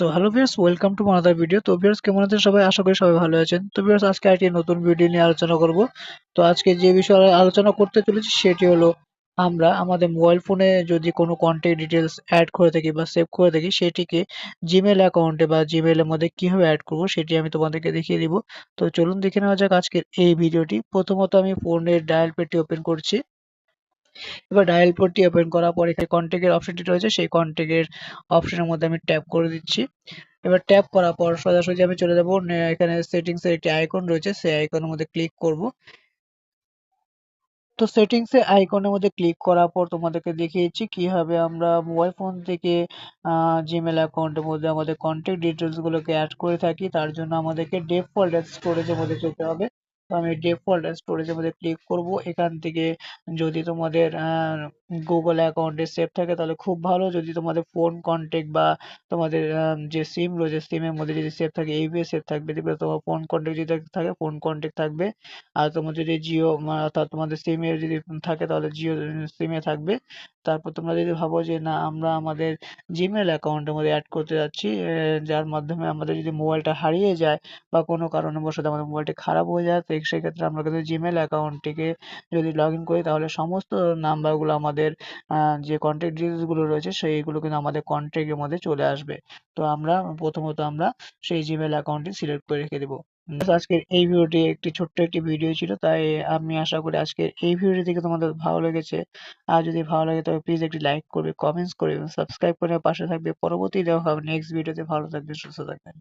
So hello viewers welcome to another video তো viewers কেমন আছেন সবাই? আশা করি সবাই ভালো আছেন। তো ভিউয়ার্স আজকে আরেকটি নতুন ভিডিও নিয়ে আলোচনা করব। তো আজকে যে বিষয়ে আলোচনা করতে চলেছি, সেটি হলো আমরা আমাদের মোবাইল ফোনে যদি কোনো কন্ট্যাক্ট ডিটেলস অ্যাড করে থাকি বা সেভ করে থাকি, সেটিকে জিমেল অ্যাকাউন্টে বা জিমেলের মধ্যে কীভাবে অ্যাড করব, সেটি আমি তোমাদেরকে দেখিয়ে দিব। তো চলুন দেখে নেওয়া যাক আজকের এই ভিডিওটি প্রথমত আমি ফোনের ডায়াল পেডটি ওপেন করছি। এবার ডায়াল পোর্টটি ওপেন করার পর এখানে কন্ট্যাক্টের অপশনটি রয়েছে, সেই কন্ট্যাক্টের অপশনের মধ্যে আমি ট্যাপ করে দিচ্ছি। এবার ট্যাপ করার পর সোজাসুজি আমি চলে যাব এখানে সেটিংস এর একটি আইকন রয়েছে, সেই আইকনের মধ্যে ক্লিক করব। তো সেটিংস আইকনের মধ্যে ক্লিক করার পর তোমাদেরকে দেখিয়েছি কীভাবে আমরা মোবাইল ফোন থেকে জিমেল অ্যাকাউন্টের মধ্যে আমাদের কন্ট্যাক্ট ডিটেলসগুলোকে অ্যাড করে থাকি, তার জন্য আমাদেরকে ডিফল্ট স্টোরেজের মধ্যে যেতে হবে। আমি ডিফল্ট স্টোরেজের মধ্যে ক্লিক করব। এখান থেকে যদি তোমাদের গুগল অ্যাকাউন্টে সেভ থাকে, তাহলে খুব ভালো। যদি তোমাদের ফোন কন্ট্যাক্ট বা তোমাদের যে সিম রয়েছে সিমের মধ্যে যদি সেভ থাকে এইভাবে সেভ থাকবে। দেখবে তোমার ফোন কন্ট্যাক্ট যদি থাকে ফোন কন্ট্যাক্ট থাকবে। আর তোমার যদি জিও অর্থাৎ তোমাদের সিমে যদি থাকে, তাহলে জিও সিমে থাকবে। তারপর তোমরা যদি ভাবো যে না, আমরা আমাদের জিমেল অ্যাকাউন্টের মধ্যে অ্যাড করতে যাচ্ছি যার মাধ্যমে আমাদের যদি মোবাইলটা হারিয়ে যায় বা কোনো কারণবশত আমাদের মোবাইলটি খারাপ হয়ে যায়, তো সেক্ষেত্রে আমরা কিন্তু জিমেল অ্যাকাউন্টটিকে যদি লগ ইন করি, তাহলে সমস্ত নাম্বারগুলো আমাদের যে কন্ট্যাক্ট ডিটেলসগুলো রয়েছে, সেইগুলো কিন্তু আমাদের কন্ট্যাক্টের মধ্যে চলে আসবে। তো আমরা প্রথমত আমরা সেই জিমেল অ্যাকাউন্টটি সিলেক্ট করে রেখে দেবো। আজকের এই ভিডিওটি একটি ছোট্ট একটি ভিডিও ছিল, তাই আমি আশা করি আজকের এই ভিডিওটি থেকে তোমাদের ভালো লেগেছে। আর যদি ভালো লাগে তবে প্লিজ একটি লাইক করবে কমেন্টস করবে এবং সাবস্ক্রাইব করে পাশে থাকবে। পরবর্তী দেখা হবে নেক্সট ভিডিওতে ভালো থাকবে সুস্থ থাকবেন।